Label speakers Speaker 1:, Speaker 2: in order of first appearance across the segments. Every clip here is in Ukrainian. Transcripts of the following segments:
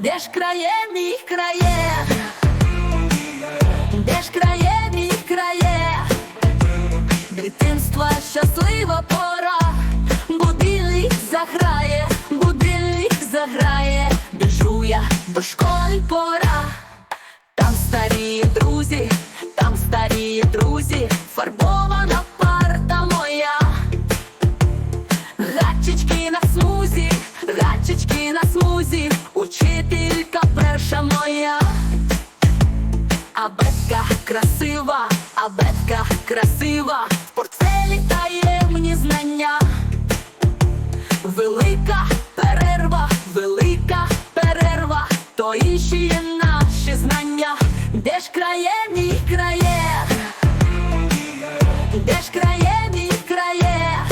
Speaker 1: Де ж крає мій крає? Де ж крає мій крає? Дитинства щаслива пора, будильник заграє, будильник заграє, біжу я до школи пора. Там старі друзі, там старі друзі, фарбована Красива, абетка красива, в портфелі таємні знання. Велика перерва, велика перерва, то інші є наші знання. Де ж крає мій крає? Де ж крає мій крає?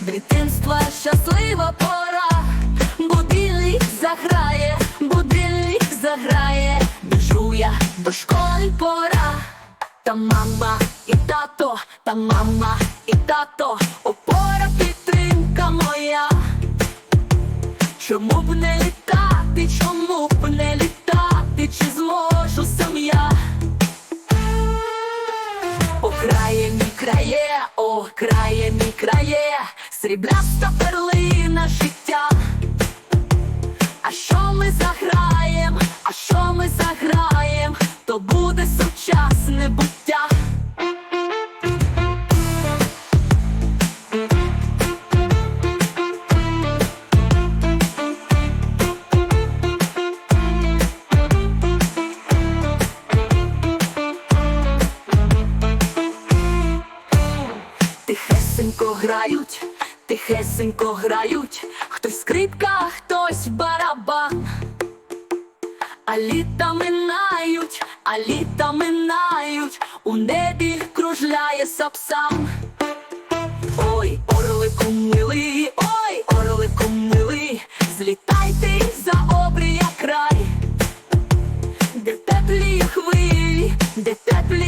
Speaker 1: Дитинства щаслива пора, заграє, будильник заграє, я до школи пора. Та мама і тато, та мама і тато, опора підтримка моя. Чому б не літати, чому б не літати, чи зможу сам я? О, крає мій крає, о, крає мій крає, срібляста перлина життя. А що ми заграєм, грають, тихесенько грають, хтось скрипка, хтось барабан. А літа минають, а літа минають, у небі кружляє сапсам. Ой, орлику милий, ой, орлику милий, злітайте за обрія край, де теплі хвилі, де теплі